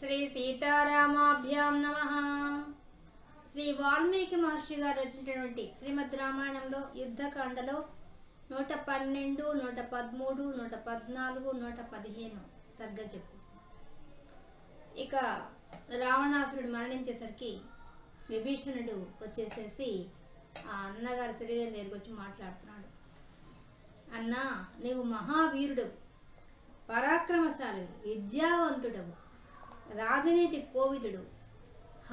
శ్రీ సీతారామాభ్యాం నమ. శ్రీ వాల్మీకి మహర్షి గారు రచించినటువంటి శ్రీమద్ రామాయణంలో యుద్ధకాండలో నూట పన్నెండు నూట పదమూడు నూట పద్నాలుగు నూట పదిహేను సరిగ్గా చెప్పు. ఇక రావణాసురుడు మరణించేసరికి విభీషణుడు వచ్చేసేసి ఆ అన్నగారి శరీరం దగ్గరికి వచ్చి మాట్లాడుతున్నాడు. అన్నా నీవు మహావీరుడు పరాక్రమశాలి విద్యావంతుడవు. రాజనీతి కోవిదుడు.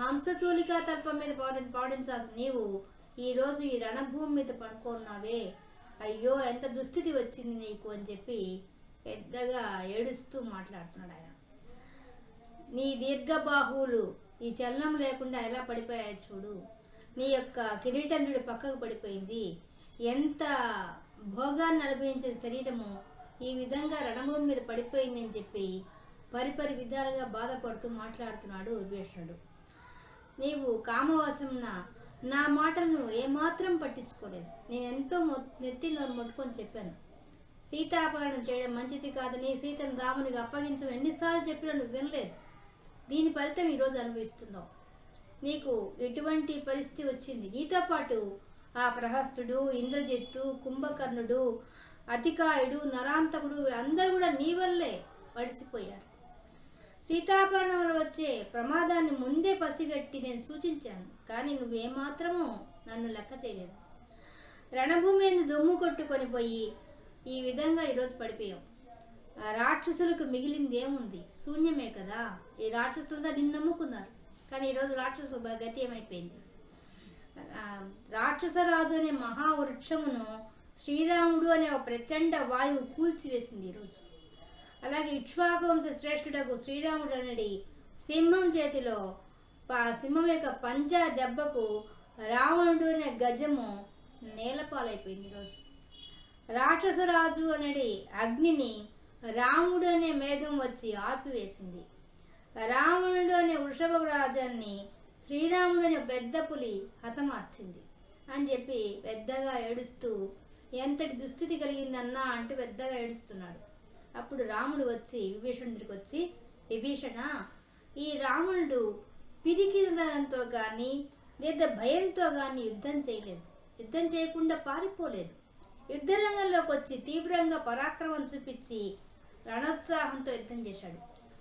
హంసతూలికా తల్పం మీద పాడి పాడించాల్సిన నీవు ఈరోజు ఈ రణభూమి మీద పడుకున్నావే. అయ్యో ఎంత దుస్థితి వచ్చింది నీకు అని చెప్పి పెద్దగా ఏడుస్తూ మాట్లాడుతున్నాడు ఆయన. నీ దీర్ఘబాహువులు ఈ చలనం లేకుండా ఎలా పడిపోయాయో చూడు. నీ యొక్క కిరీటంద్రుడి పక్కకు పడిపోయింది. ఎంత భోగాన్ని అనుభవించిన శరీరము ఈ విధంగా రణభూమి మీద పడిపోయిందని చెప్పి పరిపరి విధాలుగా బాధపడుతూ మాట్లాడుతున్నాడు విభీషణుడు నీవు కామవాసం నా మాటలను ఏమాత్రం పట్టించుకోలేదు. నేను ఎంతో మొ- నెత్తి నోరు ముట్టుకొని చెప్పాను. సీతాపహరణం చేయడం మంచిది కాదని సీతను రామునికి అప్పగించమని ఎన్నిసార్లు చెప్పినా నువ్వు వినలేదు. దీని ఫలితం ఈరోజు అనుభవిస్తున్నావు. నీకు ఎటువంటి పరిస్థితి వచ్చింది? నీతో పాటు ఆ ప్రహస్తుడు ఇంద్రజిత్తు కుంభకర్ణుడు అతికాయుడు నరాంతకుడు అందరూ కూడా నీ వల్లే పడిసిపోయారు సీతాపహరణం వచ్చే ప్రమాదాన్ని ముందే పసిగట్టి నేను సూచించాను. కానీ నువ్వేమాత్రమూ నన్ను లెక్క చేయలేదు. రణభూమిని దుమ్ము కొట్టుకొని పోయి ఈ విధంగా ఈరోజు పడిపోయావు. ఆ రాక్షసులకు మిగిలింది ఏముంది శూన్యమే కదా? ఈ రాక్షసులంతా నిన్ను నమ్ముకున్నారు. కానీ ఈరోజు రాక్షసుల బ- గతి ఏమైపోయింది? రాక్షసరాజు అనే మహావృక్షమును శ్రీరాముడు అనే ఒక ప్రచండ వాయువు కూల్చివేసింది ఈరోజు. అలాగే ఇక్ష్వాకువంశ శ్రేష్ఠుడకు శ్రీరాముడు అనడి సింహం చేతిలో సింహం యొక్క పంజా దెబ్బకు రావణుడు అనే గజము నేలపాలైపోయింది ఈరోజు రాక్షసరాజు అనేది అగ్నిని రాముడు అనే మేఘం వచ్చి ఆపివేసింది. రావణుడు అనే వృషభ రాజాన్ని శ్రీరాముడు అనే పెద్ద పులి హతమార్చింది అని చెప్పి పెద్దగా ఏడుస్తూ ఎంతటి దుస్థితి కలిగిందన్నా? అంటూ పెద్దగా ఏడుస్తున్నాడు. అప్పుడు రాముడు వచ్చి విభీషణుడికి వచ్చి విభీషణ ఈ రావణుడు పిరికిదనంతో కానీ లేదా భయంతో కానీ యుద్ధం చేయలేదు. యుద్ధం చేయకుండా పారిపోలేదు. యుద్ధ రంగంలోకి వచ్చి తీవ్రంగా పరాక్రమం చూపించి రణోత్సాహంతో యుద్ధం చేశాడు.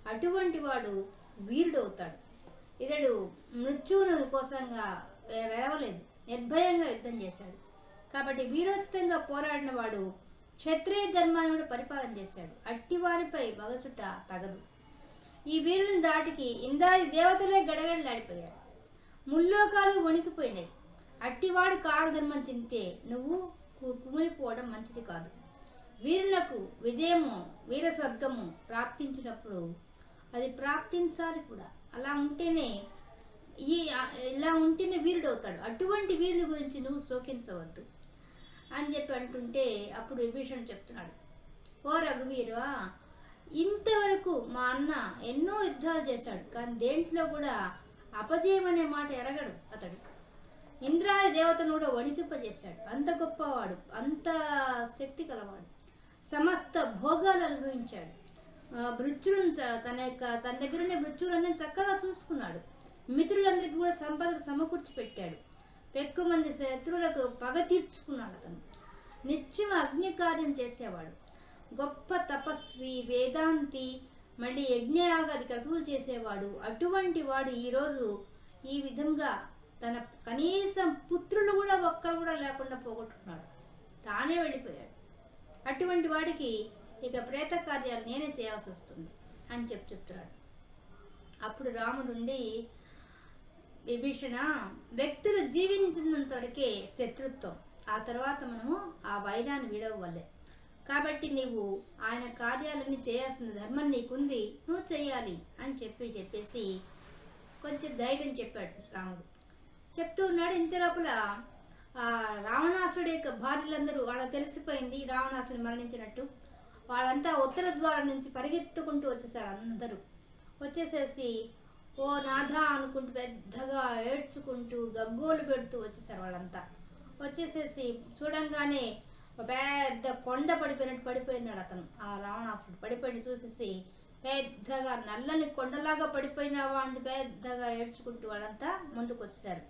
అటువంటి వాడు వీరుడు అవుతాడు. ఇతడు మృత్యువును కోసంగా వెరవలేదు నిర్భయంగా యుద్ధం చేశాడు. కాబట్టి వీరోచితంగా పోరాడిన వాడు క్షత్రియ ధర్మాన్ని కూడా పరిపాలన చేశాడు. అట్టివారిపై బగసుట తగదు. ఈ వీరుని దాటికి ఇందాది దేవతలే గడగడలాడిపోయారు. ముల్లోకాలు వణికిపోయినాయి. అట్టివాడు కాలధర్మం చింతే నువ్వు కుమిలిపోవడం మంచిది కాదు. వీరులకు విజయము వీర స్వర్గము ప్రాప్తించినప్పుడు అది ప్రాప్తించాలి కూడా. అలా ఉంటేనే ఈ ఇలా ఉంటేనే వీరుడు అవుతాడు అటువంటి వీరుని గురించి నువ్వు శోకించవద్దు. అని చెప్పి అంటుంటే అప్పుడు విభీషణ్ చెప్తున్నాడు ఓ రఘువీరా ఇంతవరకు మా అన్న ఎన్నో యుద్ధాలు చేశాడు కానీ దేంట్లో కూడా అపజయం అనే మాట ఎరగడు అతడు. ఇంద్రాది దేవతను కూడా వణికింపజేశాడు. అంత గొప్పవాడు అంత శక్తి కలవాడు. సమస్త భోగాలు అనుభవించాడు. మృత్యులను తన యొక్క తన దగ్గరనే మృత్యులన్నీ చక్కగా చూసుకున్నాడు. మిత్రులందరికీ కూడా సంపదలు సమకూర్చి పెట్టాడు ఎక్కువ మంది శత్రువులకు పగ తీర్చుకున్నాడు అతను. నిత్యం అగ్ని కార్యం చేసేవాడు. గొప్ప తపస్వి వేదాంతి మళ్ళీ యజ్ఞయాగాది క్రతువులు చేసేవాడు. అటువంటి వాడు ఈరోజు ఈ విధంగా తన కనీసం పుత్రులు కూడా ఒక్కరు కూడా లేకుండా పోగొట్టుకున్నాడు. తానే వెళ్ళిపోయాడు. అటువంటి వాడికి ఇక ప్రేత కార్యాలు నేనే చేయాల్సి వస్తుంది అని చెప్పి చెప్తున్నాడు. అప్పుడు రాముడుండి విభీషణ వ్యక్తులు జీవించినంత వరకే శత్రుత్వం. ఆ తర్వాత మనము ఆ వైరాన్ని విడవలే కాబట్టి నీవు ఆయన కార్యాలన్నీ చేయాల్సిన ధర్మం నీకుంది నువ్వు చేయాలి అని చెప్పి చెప్పేసి కొంచెం ధైర్యం చెప్పాడు రాముడు. చెప్తూ ఉన్నాడు ఇంత లోపల రావణాసుడి యొక్క భార్యలందరూ వాళ్ళకి తెలిసిపోయింది రావణాసుని మరణించినట్టు. వాళ్ళంతా ఉత్తర ద్వారం నుంచి పరిగెత్తుకుంటూ వచ్చేసారు అందరూ. వచ్చేసేసి ఓ నాథా అనుకుంటూ పెద్దగా ఏడ్చుకుంటూ గగ్గోలు పెడుతూ వచ్చేసారు వాళ్ళంతా. వచ్చేసేసి చూడంగానే పెద్ద కొండ పడిపోయినట్టు పడిపోయినాడు అతను. ఆ రావణాసుడు పడిపోయిన చూసేసి పెద్దగా నల్లని కొండలాగా పడిపోయిన వాడిని పెద్దగా ఏడ్చుకుంటూ వాళ్ళంతా ముందుకు వచ్చారు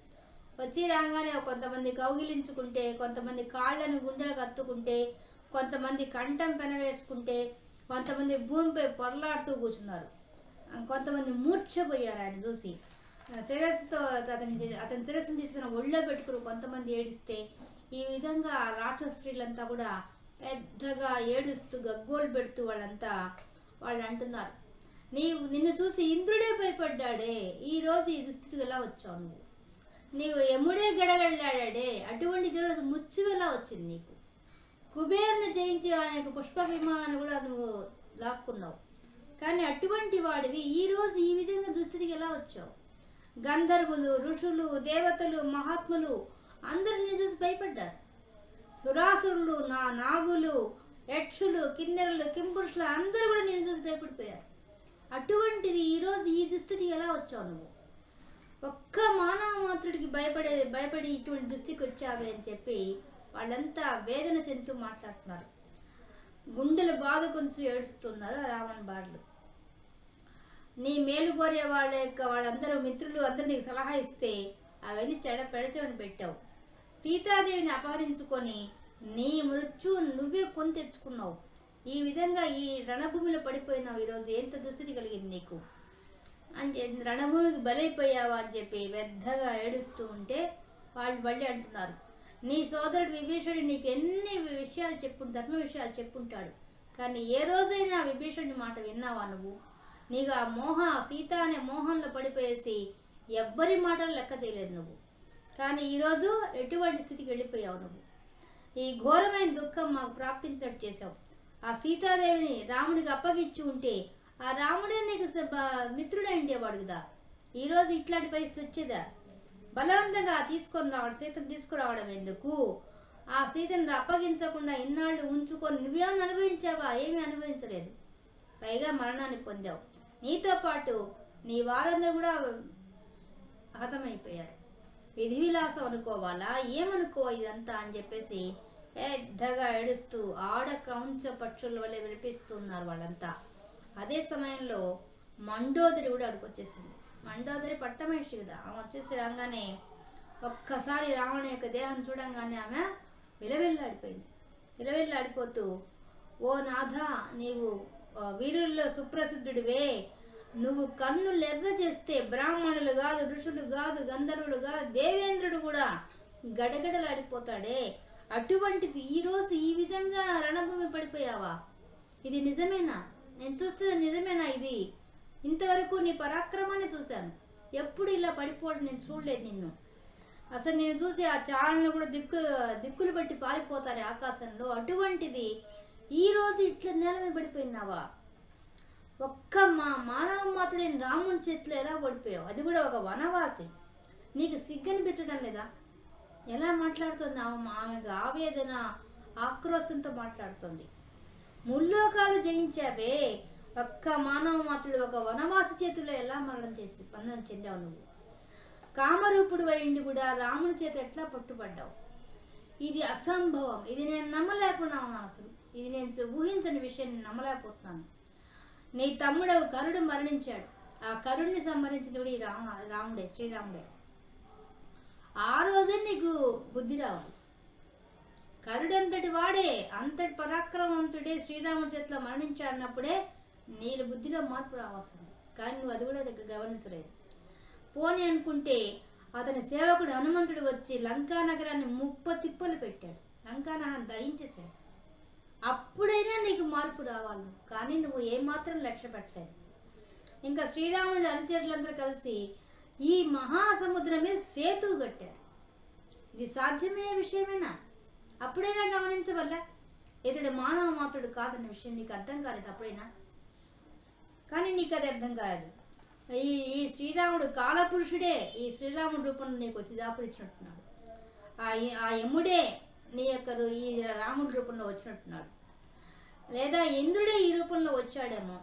వచ్చి రాగానే కొంతమంది కౌగిలించుకుంటే కొంతమంది కాళ్ళను గుండెలు కత్తుకుంటే కొంతమంది కంఠం పెనవేసుకుంటే కొంతమంది భూమిపై పొరలాడుతూ కూర్చున్నారు. కొంతమంది మూర్ఛపోయారు ఆయన చూసి శిరస్సుతో అతని అతని శిరస్సును తీసుకుని ఒళ్ళో పెట్టుకుని కొంతమంది ఏడిస్తే ఈ విధంగా రాక్షస స్త్రీలంతా కూడా పెద్దగా ఏడుస్తూ గగ్గోలు పెడుతూ వాళ్ళంతా వాళ్ళు అంటున్నారు. నీవు నిన్ను చూసి ఇంద్రుడే భయపడ్డాడే. ఈ రోజు ఈ దుస్థితికి ఎలా వచ్చావు నువ్వు? నీవు ఎముడే గడగడలాడాడే. అటువంటి ఈరోజు ముచ్చువెలా వచ్చింది నీకు? కుబేర్ను జయించే ఆయనకు పుష్ప విమానాన్ని కూడా నువ్వు లాక్కున్నావు. కానీ అటువంటి వాడివి ఈ రోజు ఈ విధంగా దుస్థితికి ఎలా వచ్చావు? గంధర్వులు ఋషులు దేవతలు మహాత్ములు అందరూ నేను చూసి భయపడ్డారు. సురాసురులు నా నాగులు యక్షులు కిన్నెరలు కింపురుషులు అందరూ కూడా నేను చూసి భయపడిపోయారు. అటువంటిది ఈరోజు ఈ దుస్థితికి ఎలా వచ్చావు నువ్వు? ఒక్క మానవ మాత్రుడికి భయపడే భయపడి ఇటువంటి దుస్థితికి వచ్చావే అని చెప్పి వాళ్ళంతా వేదన చెందుతూ మాట్లాడుతున్నారు. గుండెలు బాధ కొంచెం ఏడుస్తున్నారు రావణ బారులు నీ మేలు కోరే వాళ్ళ యొక్క వాళ్ళందరూ మిత్రులు అందరూ నీకు సలహా ఇస్తే అవన్నీ చెడ పెడచవని పెట్టావు. సీతాదేవిని అపహరించుకొని నీ మృత్యు నువ్వే కొని తెచ్చుకున్నావు. ఈ విధంగా ఈ రణభూమిలో పడిపోయినావు. ఈరోజు ఎంత దుస్థితి కలిగింది నీకు? అని చెప్పి రణభూమికి బలైపోయావా అని చెప్పి పెద్దగా ఏడుస్తూ ఉంటే వాళ్ళు మళ్ళీ అంటున్నారు. నీ సోదరుడు విభీషణుడు నీకు ఎన్ని విషయాలు చెప్పు ధర్మ విషయాలు చెప్పుంటాడు. కానీ ఏ రోజైనా విభీషణుడి మాట విన్నావా నువ్వు? నీకు ఆ మోహ సీత అనే మోహంలో పడిపోయేసి ఎవ్వరి మాటలు లెక్క చేయలేదు నువ్వు. కానీ ఈరోజు ఎటువంటి స్థితికి వెళ్ళిపోయావు నువ్వు? ఈ ఘోరమైన దుఃఖం మాకు ప్రాప్తించినట్టు చేశావు. ఆ సీతాదేవిని రాముడికి అప్పగిచ్చి ఉంటే ఆ రాముడే నీకు స- మిత్రుడే ఉండేవాడు కదా. ఈరోజు ఇట్లాంటి పరిస్థితి వచ్చేదా? బలవంతంగా తీసుకొని రావడం సీతను తీసుకురావడం ఎందుకు? ఆ సీతను అప్పగించకుండా ఇన్నాళ్ళు ఉంచుకొని నువ్వేమని అనుభవించావా? ఏమీ అనుభవించలేదు. పైగా మరణాన్ని పొందావు. నీతో పాటు నీ వారందరూ కూడా హతమైపోయారు. విధి విలాసం అనుకోవాలా? ఏమనుకో ఇదంతా అని చెప్పేసి పెద్దగా ఏడుస్తూ ఆడ క్రౌంచ పక్షుల వల్ల వినిపిస్తున్నారు వాళ్ళంతా. అదే సమయంలో మండోదరి కూడా అడుకొచ్చేసింది మండోదరి పట్టమహిషి కదా. ఆమె వచ్చేసి రాగానే ఒక్కసారి రావణి యొక్క దేహం చూడంగానే ఆమె విలవిల్లాడిపోయింది. విలవిల్లాడిపోతూ ఓ నాథ నీవు వీరుల్లో సుప్రసిద్ధుడివే. నువ్వు కన్ను ఎర్ర చేస్తే బ్రాహ్మణులు కాదు ఋషులు కాదు గంధర్వులు కాదు దేవేంద్రుడు కూడా గడగడలాడిపోతాడే. అటువంటిది ఈరోజు ఈ విధంగా రణభూమి పడిపోయావా? ఇది నిజమేనా? నేను చూస్తున్న నిజమేనా ఇది? ఇంతవరకు నీ పరాక్రమాన్ని చూశాను. ఎప్పుడు ఇలా పడిపోవడం నేను చూడలేదు నిన్ను. అసలు నేను చూసి ఆ చారణలు కూడా దిక్కు దిక్కులు బట్టి పారిపోతారు ఆకాశంలో. అటువంటిది ఈరోజు ఇట్లా నేల మీద పడిపోయినావా? ఒక్క మా మానవ మాత్రుడైన రాముని చేతిలో ఎలా పడిపోయావు? అది కూడా ఒక వనవాసి. నీకు సిగ్గనిపించడం లేదా? ఎలా మాట్లాడుతుంది ఆమె? ఆమెకు ఆవేదన ఆక్రోశంతో మాట్లాడుతుంది. ముల్లోకాలు జయించావే. ఒక్క మానవ మాత్రుడు ఒక వనవాస చేతిలో ఎలా మరణం చేసి పన్నం చెందావు నువ్వు? కామరూపుడు అయిండి కూడా రాముని చేత ఎట్లా పట్టుబడ్డావు? ఇది అసంభవం. ఇది నేను నమ్మలేకున్నాను అసలు. ఇది నేను ఊహించని విషయం నమ్మలేకపోతున్నాను. నీ తమ్ముడు కరుడు మరణించాడు. ఆ కరుణ్ణి సంహరించినప్పుడు ఈ రామ రాముడే శ్రీరాముడే. ఆ రోజే నీకు బుద్ధి రావాలి. కరుడంతటి వాడే అంతటి పరాక్రమవంతుడే శ్రీరాముడి చేతిలో మరణించాడన్నప్పుడే నీళ్ళ బుద్ధిలో మార్పు రావాల్సింది. కానీ నువ్వు అది కూడా గమనించలేదు. పోని అనుకుంటే అతని సేవకుడు హనుమంతుడు వచ్చి లంకా నగరాన్ని ముప్ప తిప్పలు పెట్టాడు. లంకా నగరాన్ని అప్పుడైనా నీకు మార్పు రావాలి. కానీ నువ్వు ఏమాత్రం లక్ష్య పెట్టలేదు. ఇంకా శ్రీరాముడి అనుచరులందరూ కలిసి ఈ మహాసముద్రం మీద సేతువు కట్టారు. ఇది సాధ్యమయ్యే విషయమేనా? అప్పుడైనా గమనించవల్ల? ఇతడు మానవ మాత్రుడు కాదన్న విషయం నీకు అర్థం కాలేదు అప్పుడైనా? కానీ నీకు అది అర్థం కాదు. ఈ ఈ శ్రీరాముడు కాలపురుషుడే ఈ శ్రీరాముడు రూపంలో నీకు వచ్చి దాపురించినట్టున్నాడు ఆ ఆ యముడే నీ యొక్క ఈ రాముడి రూపంలో వచ్చినట్టున్నాడు. లేదా ఇంద్రుడే ఈ రూపంలో వచ్చాడేమో.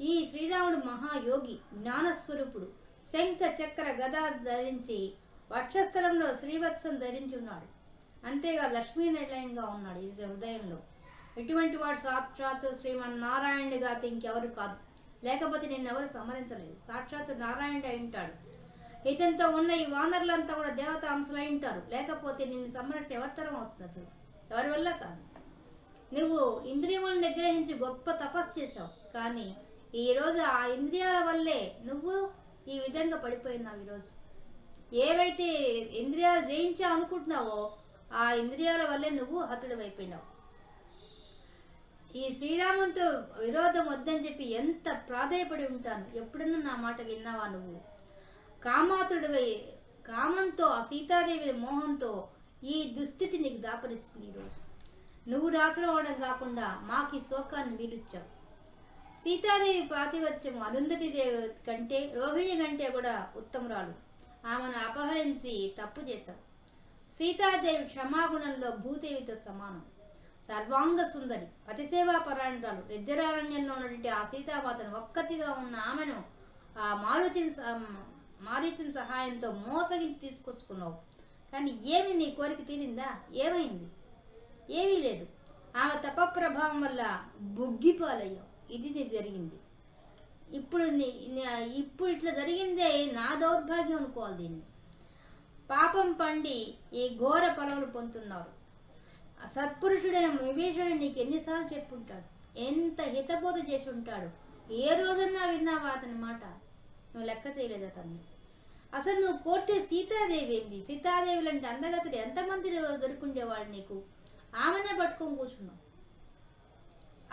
ఈ శ్రీరాముడు మహాయోగి జ్ఞానస్వరూపుడు శంఖ చక్ర గద ధరించి వక్షస్థలంలో శ్రీవత్సం ధరించి ఉన్నాడు. అంతేగా లక్ష్మీనారాయణగా ఉన్నాడు ఈ హృదయంలో. ఇటువంటి వాడు సాక్షాత్ శ్రీమన్నారాయణుడిగా ఇంకెవరు కాదు. లేకపోతే నిన్నెవరు సంహరించలేదు సాక్షాత్ నారాయణుడు అయి ఉంటాడు ఇతనితో ఉన్న ఈ వానరులంతా కూడా దేవత అంశలు అయి ఉంటారు. లేకపోతే నిన్ను సంహరించడం ఎవరితరం అవుతుంది అసలు? ఎవరి వల్ల కాదు. నువ్వు ఇంద్రియములను నిగ్రహించి గొప్ప తపస్సు చేశావు. కానీ ఈరోజు ఆ ఇంద్రియాల వల్లే నువ్వు ఈ విధంగా పడిపోయినావు ఈరోజు. ఏవైతే ఇంద్రియాలు జయించావు అనుకుంటున్నావో ఆ ఇంద్రియాల వల్లే నువ్వు హతుడమైపోయినావు. ఈ శ్రీరామునితో విరోధం వద్దని చెప్పి ఎంత ప్రాధాయపడి ఉంటాను? ఎప్పుడన్నా నా మాట విన్నావా నువ్వు? కామాతుడివై కామంతో ఆ సీతాదేవి మోహంతో ఈ దుస్థితి నీకు దాపరిచింది ఈరోజు నువ్వు నాశనం కాకుండా మాకు ఈ శోకాన్ని వీలిచ్చావు. సీతాదేవి పాతివత్యం అరుంధతి దేవి కంటే రోహిణి కంటే కూడా ఉత్తమరాలు. ఆమెను అపహరించి తప్పు చేశావు. సీతాదేవి క్షమాగుణంలో భూదేవితో సమానం. సర్వాంగ సుందరి పతిసేవా పరాయణురాలు. రెజ్జరారణ్యంలో ఉన్నటువంటి ఆ సీతామాతను ఒక్కతిగా ఉన్న ఆమెను ఆ మారుచిన మారీచిన సహాయంతో మోసగించి తీసుకొచ్చుకున్నావు. కానీ ఏమి నీ కోరిక తీరిందా? ఏమైంది? ఏమీ లేదు. ఆమె తప ప్రభావం వల్ల బుగ్గిపాలయ్యావు. ఇది జరిగింది. ఇప్పుడు నీ- ఇప్పుడు ఇట్లా జరిగిందే నా దౌర్భాగ్యం అనుకోవాలి దీన్ని. పాపం పండి ఈ ఘోర ఫలములు పొందుతున్నారు. సత్పురుషుడైన విభీషణుడు నీకు ఎన్నిసార్లు చెప్పుంటాడు? ఎంత హితబోధ చేసి ఉంటాడు ఏ రోజన్నా విన్నావా అతని మాట? నువ్వు లెక్క చేయలేదు అతన్ని అసలు నువ్వు కోరితే సీతాదేవి ఏంది? సీతాదేవి లాంటి అందగతులు ఎంతమంది దొరుకుండేవాడు నీకు? ఆమెనే పట్టుకొని కూర్చున్నావు.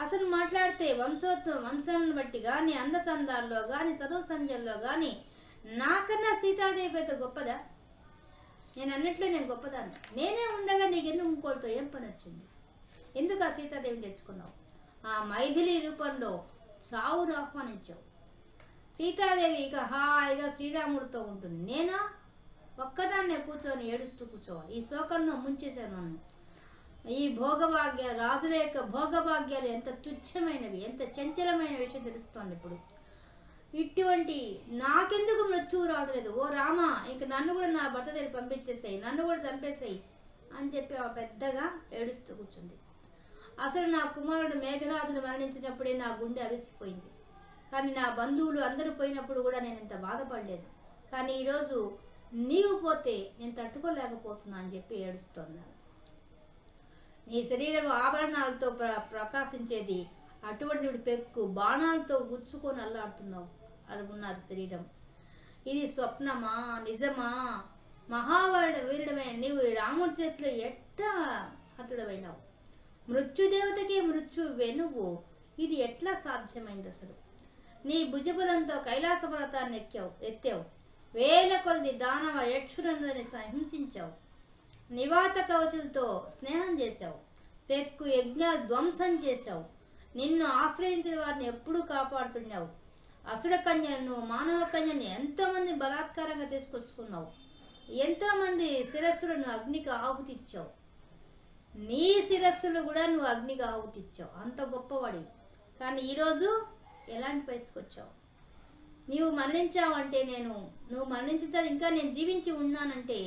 అసలు మాట్లాడితే వంశోత్వం వంశాలను బట్టి కానీ అందచందాల్లో కానీ చదువు సంధ్యల్లో కానీ నాకన్నా సీతాదేవి అయితే గొప్పదా? నేను అన్నట్లో నేను గొప్పదాన్ని. నేనే ఉండగా నీకు ఎందుకు ఇంకోటితో ఏం పని వచ్చింది? ఎందుకు ఆ సీతాదేవిని తెచ్చుకున్నావు? ఆ మైథిలి రూపంలో చావును ఆహ్వానించావు. సీతాదేవి ఇక హాయిగా శ్రీరాముడితో ఉంటుంది. నేనా? ఒక్కదాన్నే కూర్చొని ఏడుస్తూ కూర్చోవాలి. ఈ శోకంలో ముంచేశాను నన్ను. ఈ భోగభాగ్య రాజుల యొక్క భోగభాగ్యాలు ఎంత తుచ్చమైనవి ఎంత చంచలమైన విషయం తెలుస్తోంది ఇప్పుడు. ఇటువంటి నాకెందుకు మృత్యువు రావట్లేదు? ఓ రామ ఇంక నన్ను కూడా నా భర్త దగ్గర పంపించేసేయి నన్ను కూడా చంపేసేయి అని చెప్పి ఆ పెద్దగా ఏడుస్తూ కూర్చుంది. అసలు నా కుమారుడు మేఘనాథుడు మరణించినప్పుడే నా గుండె అవిసిపోయింది. కానీ నా బంధువులు అందరూ పోయినప్పుడు కూడా నేను ఇంత బాధపడలేదు. కానీ ఈరోజు నీవు పోతే నేను తట్టుకోలేకపోతున్నా అని చెప్పి ఏడుస్తున్నాను నీ శరీరం ఆభరణాలతో ప్ర ప్రకాశించేది అటువంటి పెక్కు బాణాలతో గుచ్చుకొని అల్లాడుతున్నావు. అనుకున్నది శరీరం. ఇది స్వప్నమా? నిజమా? మహావరుడు వీరుడమైన నీవు రాముడి చేతిలో ఎట్టా హతుడమైనావు మృత్యుదేవతకే మృత్యు వెనువు. ఇది ఎట్లా సాధ్యమైంది అసలు? నీ భుజబలంతో కైలాస పర్వతాన్ని ఎక్కావు ఎత్తావు. వేల కొలది దానవ యక్షురందని హింసించావు నివాత కవచులతో స్నేహం చేశావు. పెక్కు యజ్ఞ ధ్వంసం చేశావు. నిన్ను ఆశ్రయించిన వారిని ఎప్పుడూ కాపాడుతున్నావు. అసుర కన్యను మానవ కన్యను ఎంతోమంది బలాత్కారంగా తీసుకొచ్చుకున్నావు. ఎంతోమంది శిరస్సులను అగ్నికి ఆహుతి ఇచ్చావు నీ శిరస్సులు కూడా నువ్వు అగ్నికి ఆహుతి ఇచ్చావు అంత గొప్పవాడి. కానీ ఈరోజు ఎలాంటి పరిస్థితికి వచ్చావు నీవు మరణించావంటే నేను నువ్వు మరణించిన తర్వాత ఇంకా నేను జీవించి ఉన్నానంటే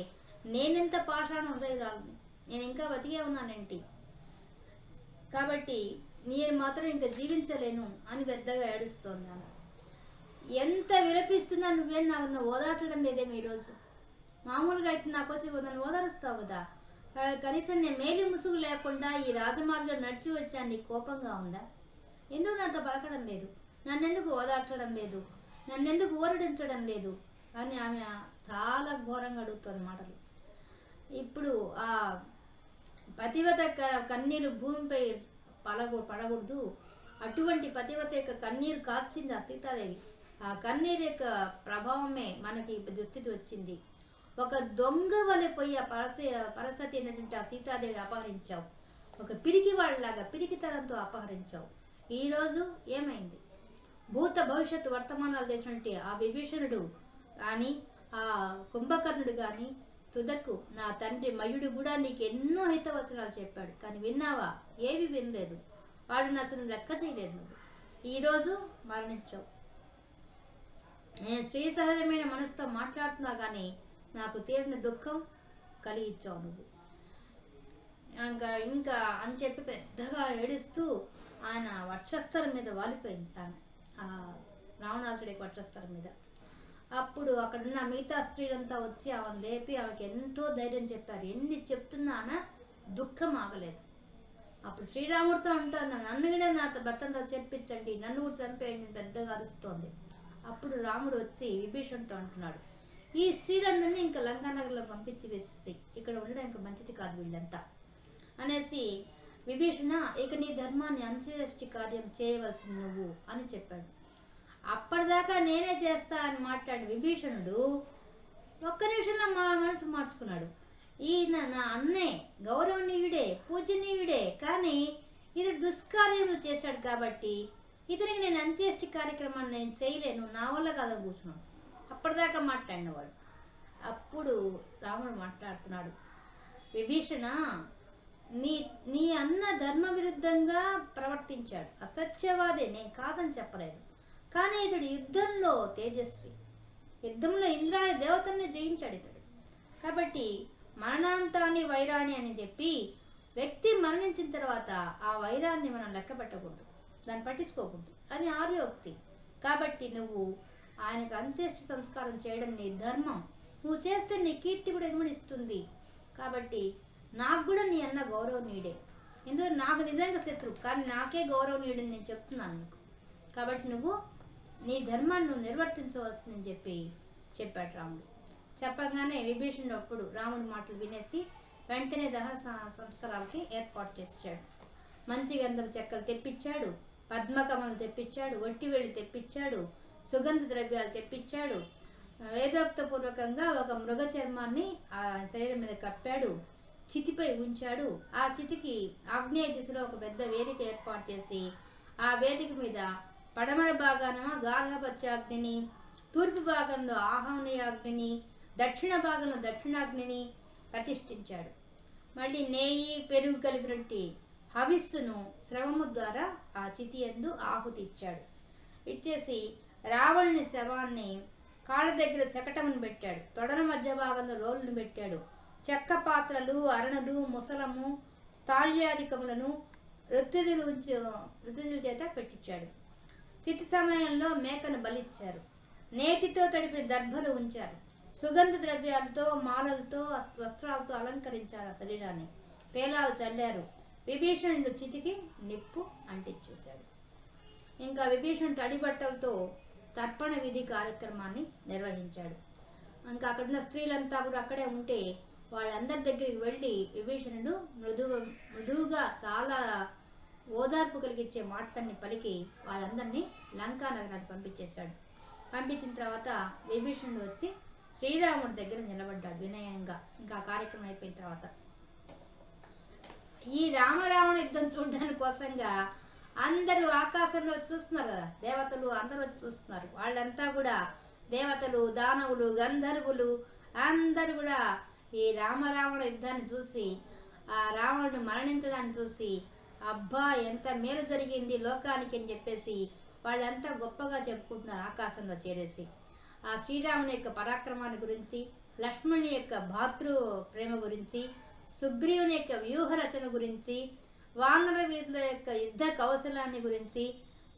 నేనెంత పాషాణ హృదయురాలని? నేను ఇంకా బతికే ఉన్నానేంటి? కాబట్టి నేను మాత్రం ఇంకా జీవించలేను అని పెద్దగా ఏడుస్తోంది ఆమె. ఎంత విలపిస్తున్నా నువ్వేం నాకు ఓదార్చడం లేదేమో ఈరోజు? మామూలుగా అయితే నాకు వచ్చి నన్ను ఓదారుస్తావు కదా? కనీసం నేను మేలి ముసుగు లేకుండా ఈ రాజమార్గం నడిచి వచ్చా నీకు కోపంగా ఉందా? ఎందుకు నాతో పలకడం లేదు? నన్నెందుకు ఓదార్చడం లేదు? నన్నెందుకు ఊరడించడం లేదు? అని ఆమె చాలా ఘోరంగా అడుగుతుంది మాటలు. ఇప్పుడు ఆ పతివ్రత కన్నీరు భూమిపై పలగ పడకూడదు. అటువంటి పతివ్రత యొక్క కన్నీరు కార్చింది ఆ సీతాదేవి. ఆ కన్నీరు యొక్క ప్రభావమే మనకి దుస్థితి వచ్చింది. ఒక దొంగ వలె పోయి ఆ పరస పరసతి అయినటువంటి ఆ సీతాదేవి అపహరించావు. ఒక పిరికి వాళ్ళలాగా పిరికితనంతో అపహరించావు. ఈరోజు ఏమైంది? భూత భవిష్యత్తు వర్తమానాలు చేసినట్టు ఆ విభీషణుడు కానీ ఆ కుంభకర్ణుడు కానీ తుదకు నా తండ్రి మయుడు కూడా నీకు ఎన్నో హితవచనాలు చెప్పాడు. కానీ విన్నావా? ఏవి వినలేదు. వాడిని అసలు లెక్క చేయలేదు నువ్వు. ఈరోజు మరణించావు. నేను స్త్రీ సహజమైన మనసుతో మాట్లాడుతున్నా కానీ నాకు తీరిన దుఃఖం కలిగించావు నువ్వు. ఇంకా ఇంకా అని చెప్పి పెద్దగా ఏడుస్తూ ఆయన వక్షస్థలం మీద వాలిపోయింది ఆమె ఆ రావణాసుడి వక్షస్థలం మీద. అప్పుడు అక్కడున్న మిగతా స్త్రీలంతా వచ్చి ఆమెను లేపి ఆమెకి ఎంతో ధైర్యం చెప్పారు. ఎన్ని చెప్తున్నా ఆమె దుఃఖం ఆగలేదు. అప్పుడు శ్రీరాముడితో అంటుంది నన్ను కూడా నా భర్తతో చెప్పించండి నన్ను కూడా చంపేయండి పెద్దగా అరుస్తోంది. అప్పుడు రాముడు వచ్చి విభీషణ్తో అంటున్నాడు ఈ స్త్రీలందరినీ ఇంకా లంకానగర్లో పంపించి వేసేసి ఇక్కడ ఉండడం ఇంకా మంచిది కాదు వీళ్ళంతా అనేసి విభీషణ ఇక నీ ధర్మాన్ని అంత్యష్టి కార్యం చేయవలసింది నువ్వు అని చెప్పాడు. అప్పటిదాకా నేనే చేస్తా అని మాట్లాడిన విభీషణుడు ఒక్క నిమిషంలో మా మనసు మార్చుకున్నాడు. ఈయన నా అన్నే గౌరవనీయుడే పూజనీయుడే కానీ ఇది దుష్కార్యము చేశాడు కాబట్టి ఇతనికి నేను అంత్యేష్టి కార్యక్రమాన్ని నేను చేయలేను నా వల్ల కదా కూర్చున్నాను అప్పటిదాకా మాట్లాడినవాడు. అప్పుడు రాముడు మాట్లాడుతున్నాడు విభీషణ నీ నీ అన్న ధర్మ విరుద్ధంగా ప్రవర్తించాడు. అసత్యవాదే నేను కాదని చెప్పలేదు. కానీ ఇతడు యుద్ధంలో తేజస్వి. యుద్ధంలో ఇంద్రాయ దేవతల్ని జయించాడు ఇతడు. కాబట్టి మరణాంతాన్ని వైరాణి అని చెప్పి వ్యక్తి మరణించిన తర్వాత ఆ వైరాన్ని మనం లెక్క పెట్టకూడదు. దాన్ని పట్టించుకోకూడదు. అని ఆర్యోక్తి కాబట్టి నువ్వు ఆయనకు అంత్యేష్టి సంస్కారం చేయడం నీ ధర్మం. నువ్వు చేస్తే నీ కీర్తి కూడా ఇస్తుంది కాబట్టి నాకు కూడా నీ అన్న గౌరవనీయుడే. ఎందుకంటే నాకు నిజంగా శత్రువు. కానీ నాకే గౌరవనీయుడని నేను చెప్తున్నాను నీకు. కాబట్టి నువ్వు నీ ధర్మాన్ని నువ్వు నిర్వర్తించవలసిందని చెప్పి చెప్పాడు రాముడు. చెప్పగానే విభీషణుడు అప్పుడు రాముడి మాటలు వినేసి వెంటనే దహన స- సంస్కారాలకి ఏర్పాటు చేశాడు. మంచి గంధం చెక్కలు తెప్పించాడు. పద్మకమలు తెప్పించాడు ఒట్టి వెళ్ళి తెప్పించాడు సుగంధ ద్రవ్యాలు తెప్పించాడు. వేదోక్తపూర్వకంగా ఒక మృగ చర్మాన్ని ఆ శరీరం మీద కప్పాడు చితిపై ఉంచాడు. ఆ చితికి ఆగ్నేయ దిశలో ఒక పెద్ద వేదిక ఏర్పాటు చేసి ఆ వేదిక మీద పడమర భాగాన గార్హపత్యాగ్నిని తూర్పు భాగంలో ఆహ్వానయాగ్నిని దక్షిణ భాగంలో దక్షిణాగ్నిని ప్రతిష్ఠించాడు. మళ్ళీ నెయ్యి పెరుగు కలిపినట్టు హవిస్సును శ్రవము ద్వారా ఆ చితి ఎందు ఆహుతి ఇచ్చాడు ఇచ్చేసి రావణుని శవాన్ని కాళ్ళ దగ్గర శకటమును పెట్టాడు. తొడల మధ్య భాగంలో రోలును పెట్టాడు. చెక్క పాత్రలు అరణలు ముసలము స్థాళ్యాధికములను ఋత్విజులు ఉంచి చేత పెట్టించాడు చితి సమయంలో మేకను బలిచ్చారు. నేతితో తడిపిన దర్భలు ఉంచారు. సుగంధ ద్రవ్యాలతో మాలలతో వస్త్రాలతో అలంకరించారు ఆ శరీరాన్ని. పేలాలు చల్లారు. విభీషణుడు చితికి నిప్పు అంటించేశాడు. ఇంకా విభీషణుడు తడి బట్టలతో తర్పణ విధి కార్యక్రమాన్ని నిర్వహించాడు. ఇంకా అక్కడున్న స్త్రీలంతా కూడా అక్కడే ఉంటే వాళ్ళందరి దగ్గరికి వెళ్ళి విభీషణుడు మృదు మృదువుగా చాలా ఓదార్పు కలిగించే మాటలన్నీ పలికి వాళ్ళందరినీ లంకా నగరానికి పంపించేశాడు. పంపించిన తర్వాత విభీషణుడు వచ్చి శ్రీరాముడి దగ్గర నిలబడ్డాడు వినయంగా. ఇంకా కార్యక్రమం అయిపోయిన తర్వాత ఈ రామరావణ యుద్ధం చూడడానికి కోసంగా అందరూ ఆకాశంలో చూస్తున్నారు కదా దేవతలు అందరూ వచ్చి చూస్తున్నారు. వాళ్ళంతా కూడా దేవతలు దానవులు గంధర్వులు అందరూ కూడా ఈ రామరావణ యుద్ధాన్ని చూసి ఆ రావణుడు మరణించడాన్ని చూసి అబ్బా ఎంత మేలు జరిగింది లోకానికి అని చెప్పేసి వాళ్ళంతా గొప్పగా చెప్పుకుంటున్నారు ఆకాశంలో చేరేసి. ఆ శ్రీరాముని యొక్క పరాక్రమాన్ని గురించి లక్ష్మణుని యొక్క భాతృ ప్రేమ గురించి సుగ్రీవుని యొక్క వ్యూహ రచన గురించి వానర వీరుల యొక్క యుద్ధ కౌశలాన్ని గురించి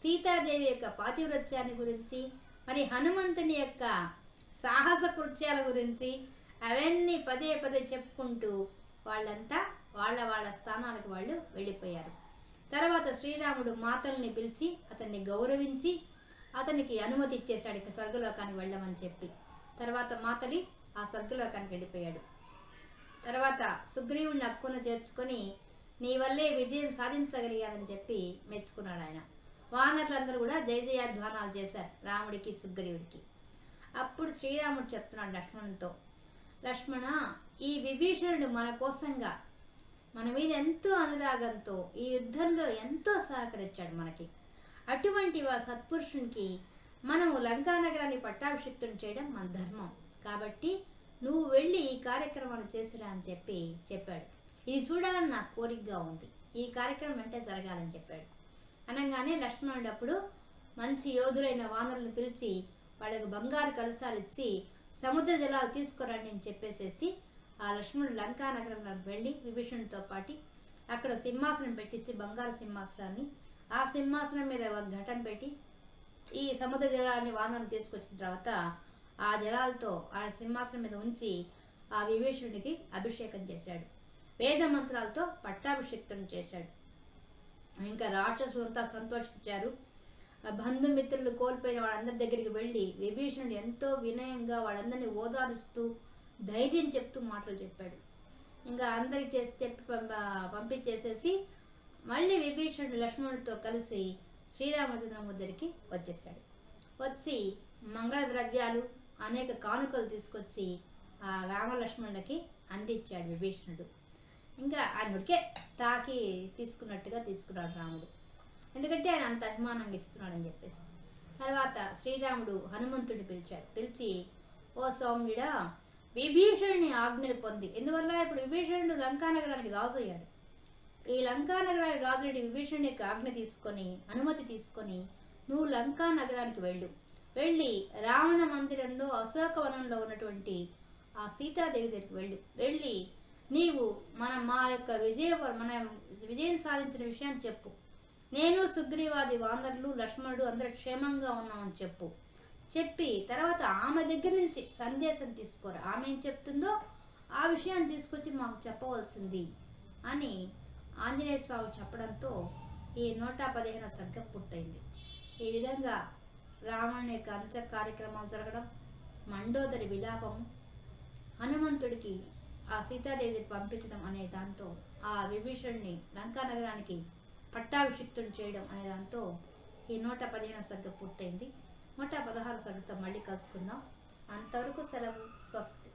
సీతాదేవి యొక్క పాతివ్రత్యాన్ని గురించి మరి హనుమంతుని యొక్క సాహస కృత్యాల గురించి అవన్నీ పదే పదే చెప్పుకుంటూ వాళ్ళంతా వాళ్ళ వాళ్ళ స్థానాలకు వాళ్ళు వెళ్ళిపోయారు. తర్వాత శ్రీరాముడు మాతల్ని పిలిచి అతన్ని గౌరవించి అతనికి అనుమతి ఇచ్చేశాడు ఇక స్వర్గలోకానికి వెళ్ళమని చెప్పి. తర్వాత మాతలి ఆ స్వర్గలోకానికి వెళ్ళిపోయాడు. తర్వాత సుగ్రీవుని అక్కున చేర్చుకొని నీ వల్లే విజయం సాధించగలిగానని చెప్పి మెచ్చుకున్నాడు ఆయన. వానరులందరూ కూడా జయ జయాధ్వానాలు చేశారు రాముడికి సుగ్రీవుడికి. అప్పుడు శ్రీరాముడు చెప్తున్నాడు లక్ష్మణునితో లక్ష్మణ ఈ విభీషణుడు మన కోసంగా మన మీద ఎంతో అనురాగంతో ఈ యుద్ధంలో ఎంతో సహకరించాడు మనకి. అటువంటి వా సత్పురుషునికి మనము లంకా నగరాన్ని పట్టాభిషిక్తం చేయడం మన ధర్మం. కాబట్టి నువ్వు వెళ్ళి ఈ కార్యక్రమాలు చేసిరా అని చెప్పి చెప్పాడు. ఇది చూడాలని నా కోరికగా ఉంది. ఈ కార్యక్రమం వెంటనే జరగాలని చెప్పాడు. అనగానే లక్ష్మణుడు అప్పుడు మంచి యోధులైన వానరులను పిలిచి వాళ్ళకు బంగారు కలసాలు ఇచ్చి సముద్ర జలాలు తీసుకురండి అని చెప్పేసేసి ఆ లక్ష్మణుడు లంకా నగరంలోకి వెళ్ళి విభీషణుడితో పాటి అక్కడ సింహాసనం పెట్టించి బంగారు సింహాసనాన్ని ఆ సింహాసనం మీద ఒక ఘటన పెట్టి ఈ సముద్ర జలాన్ని వానరం తీసుకొచ్చిన తర్వాత ఆ జలాలతో ఆయన సింహాసనం మీద ఉంచి ఆ విభీషణుడికి అభిషేకం చేశాడు. వేద మంత్రాలతో పట్టాభిషిక్తం చేశాడు. ఇంకా రాక్షసులంతా సంతోషించారు. ఆ బంధుమిత్రులు కోల్పోయిన వాళ్ళందరి దగ్గరికి వెళ్ళి విభీషణుడు ఎంతో వినయంగా వాళ్ళందరినీ ఓదారుస్తూ ధైర్యం చెప్తూ మాటలు చెప్పాడు. ఇంకా అందరికి చేసి చెప్పి పంప పంపించేసేసి మళ్ళీ విభీషణుడు లక్ష్మణుడితో కలిసి శ్రీరామచంద్రమ్మ దగ్గరికి వచ్చేసాడు వచ్చి మంగళ ద్రవ్యాలు అనేక కానుకలు తీసుకొచ్చి ఆ రామలక్ష్మణులకి అందించాడు విభీషణుడు. ఇంకా ఆయన ఉడికే తాకి తీసుకున్నట్టుగా తీసుకున్నాడు రాముడు. ఎందుకంటే ఆయన అంత అభిమానంగా ఇస్తున్నాడని చెప్పేసి. తర్వాత శ్రీరాముడు హనుమంతుడిని పిలిచాడు. పిలిచి ఓ సౌమ్యుడా విభీషణుని ఆజ్ఞలు పొంది. ఎందువల్ల ఇప్పుడు విభీషణుడు లంకానగరానికి రాజు అయ్యాడు ఈ లంకా నగరానికి రాజుడి విభీషణుని యొక్క ఆజ్ఞ తీసుకొని అనుమతి తీసుకొని నువ్వు లంకా నగరానికి వెళ్ళు. వెళ్ళి రావణ మందిరంలో అశోకవనంలో ఉన్నటువంటి ఆ సీతాదేవి దగ్గరికి వెళ్ళి. వెళ్ళి నీవు మన మా యొక్క విజయ మన విజయం సాధించిన విషయాన్ని చెప్పు. నేను సుగ్రీవాది వానరులు లక్ష్మణుడు అందరూ క్షేమంగా ఉన్నామని చెప్పు. చెప్పి తర్వాత ఆమె దగ్గర నుంచి సందేశం తీసుకోరు. ఆమె ఏం చెప్తుందో ఆ విషయాన్ని తీసుకొచ్చి మాకు చెప్పవలసింది అని ఆంజనేయ స్వామి చెప్పడంతో ఈ నూట పదిహేను సర్గ పూర్తయింది. ఈ విధంగా రావణుని యొక్క అంత్య కార్యక్రమాలు జరగడం మండోదరి విలాపం హనుమంతుడికి ఆ సీతాదేవి పంపించడం అనే దాంతో ఆ విభీషణుని లంకా నగరానికి పట్టాభిషిక్తుడు చేయడం అనే దాంతో ఈ నూట పదిహేను సర్గ పూర్తయింది. నూట పదహారు సగ్గుతో మళ్ళీ కలుసుకుందాం. అంతవరకు సెలవు. స్వస్తి.